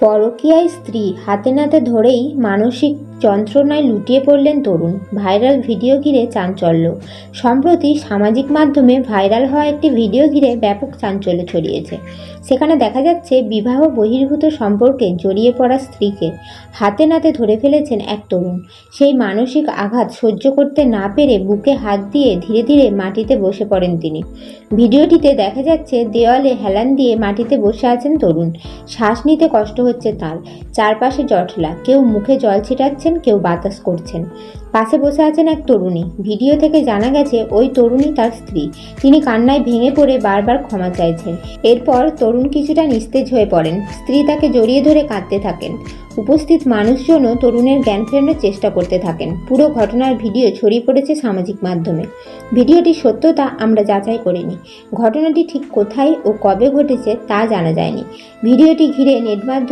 পরকীয়ায় স্ত্রী হাতে নাতে ধরেই মানসিক যন্ত্রণায় লুটিয়ে পড়লেন তরুণ। ভাইরাল ভিডিও ঘিরে চাঞ্চল্য। সম্প্রতি সামাজিক মাধ্যমে ভাইরাল হওয়া একটি ভিডিও ঘিরে ব্যাপক চাঞ্চল্য ছড়িয়েছে। সেখানে দেখা যাচ্ছে, বিবাহ বহির্ভূত সম্পর্কে জড়িয়ে পড়া স্ত্রীকে হাতে নাতে ধরে ফেলেছেন এক তরুণ। সেই মানসিক আঘাত সহ্য করতে না পেরে বুকে হাত দিয়ে ধীরে ধীরে মাটিতে বসে পড়েন তিনি। ভিডিওটিতে দেখা যাচ্ছে, দেওয়ালে হেলান দিয়ে মাটিতে বসে আছেন তরুণ। শ্বাস নিতে কষ্ট হচ্ছে তার। চারপাশে জটলা। কেউ মুখে জল ছিটাচ্ছেন কেউ বাতাস করছেন। পাশে বসে আছেন এক তরুণী। ভিডিও থেকে জানা গেছে, ওই তরুণী তার স্ত্রী। তিনি কান্নায় ভেঙে পড়ে বারবার ক্ষমা চাইছেন। এরপর তরুণ কিছুটা নিস্তেজ হয়ে পড়েন। স্ত্রী তাকে জড়িয়ে ধরে কাঁদতে থাকেন। উপস্থিত মানুষজনও তরুণের জ্ঞান ফেরানোর চেষ্টা করতে থাকেন। পুরো ঘটনার ভিডিও ছড়িয়ে পড়েছে সামাজিক মাধ্যমে। ভিডিওটির সত্যতা আমরা যাচাই করিনি ঘটনাটি ঠিক কোথায় ও কবে ঘটেছে তা জানা যায়নি। ভিডিওটি ঘিরে নেট মাধ্যমে